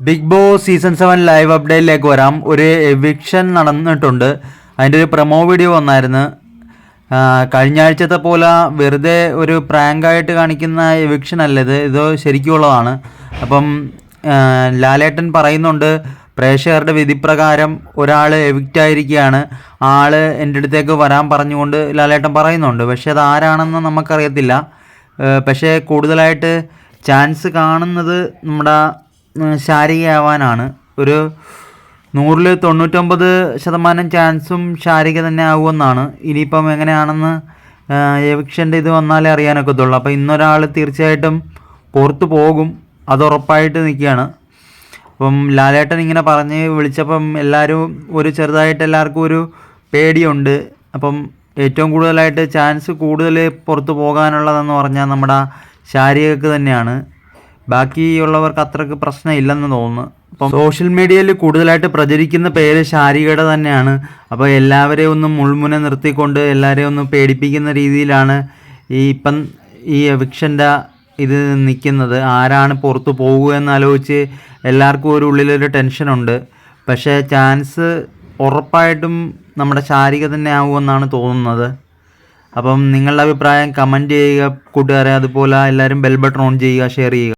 Bigg Boss season seven live അപ്ഡേറ്റിലേക്ക് വരാം. ഒരു eviction നടന്നിട്ടുണ്ട്. അതിന്റെ ഒരു പ്രൊമോ വീഡിയോ വന്നായിരുന്നു. കഴിഞ്ഞ ആഴ്ചത്തെ പോലെ വെറുതെ ഒരു പ്രാങ്കായിട്ട് കാണിക്കുന്ന എവിക്ഷൻ അല്ല ഇത്. ഇത് ശരിക്കുള്ളതാണ് അപ്പം ലാലേട്ടൻ പറയുന്നുണ്ട് പ്രേക്ഷകരുടെ വിധിപ്രകാരം ഒരാൾ എവിക്റ്റ് ആയിരിക്കുകയാണ്. ആൾ എന്റെ അടുത്തേക്ക് വരാൻ പറഞ്ഞുകൊണ്ട് ലാലേട്ടൻ പറയുന്നുണ്ട്. പക്ഷേ അത് ആരാണെന്ന് നമുക്കറിയത്തില്ല. പക്ഷേ കൂടുതലായിട്ട് ചാൻസ് കാണുന്നത് നമ്മുടെ ശാരികയാവാനാണ്. ഒരു നൂറിൽ തൊണ്ണൂറ്റൊമ്പത് ശതമാനം ചാൻസും ശാരിക തന്നെ ആകുമെന്നാണ് ഇനിയിപ്പം എങ്ങനെയാണെന്ന് എവിക്ഷന്റെ ഇത് വന്നാലേ അറിയാനൊക്കത്തുള്ളൂ. അപ്പോൾ ഇന്നൊരാൾ തീർച്ചയായിട്ടും പുറത്തു പോകും. അത് ഉറപ്പായിട്ട് നിൽക്കുകയാണ്. അപ്പം ലാലേട്ടൻ ഇങ്ങനെ പറഞ്ഞ് വിളിച്ചപ്പം എല്ലാവരും ഒരു ചെറുതായിട്ട് എല്ലാവർക്കും ഒരു പേടിയുണ്ട്. അപ്പം ഏറ്റവും കൂടുതലായിട്ട് ചാൻസ് കൂടുതൽ പുറത്ത് പോകാനുള്ളതെന്ന് പറഞ്ഞാൽ നമ്മുടെ ശാരികക്ക് തന്നെയാണ്. ബാക്കിയുള്ളവർക്ക് അത്രയ്ക്ക് പ്രശ്നമില്ലെന്ന് തോന്നുന്നു. അപ്പം സോഷ്യൽ മീഡിയയിൽ കൂടുതലായിട്ട് പ്രചരിക്കുന്ന പേര് ശാരികയുടെ തന്നെയാണ്. അപ്പോൾ എല്ലാവരെയും ഒന്ന് മുൾമുന നിർത്തിക്കൊണ്ട് എല്ലാവരെയും ഒന്ന് പേടിപ്പിക്കുന്ന രീതിയിലാണ് ഈ ഇപ്പം ഈ എവിക്ഷന്റെ ഇത് നിൽക്കുന്നത്. ആരാണ് പുറത്ത് പോകുക എന്നാലോചിച്ച് എല്ലാവർക്കും ഒരു ഉള്ളിലൊരു ടെൻഷനുണ്ട്. പക്ഷേ ചാൻസ് ഉറപ്പായിട്ടും നമ്മുടെ ശാരിക തന്നെ ആവുമെന്നാണ് തോന്നുന്നത്. അപ്പം നിങ്ങളുടെ അഭിപ്രായം കമന്റ് ചെയ്യുക. കൂട്ടുകാരെ അതുപോലെ എല്ലാവരും ബെൽ ബട്ടൺ ഓൺ ചെയ്യുക ഷെയർ ചെയ്യുക.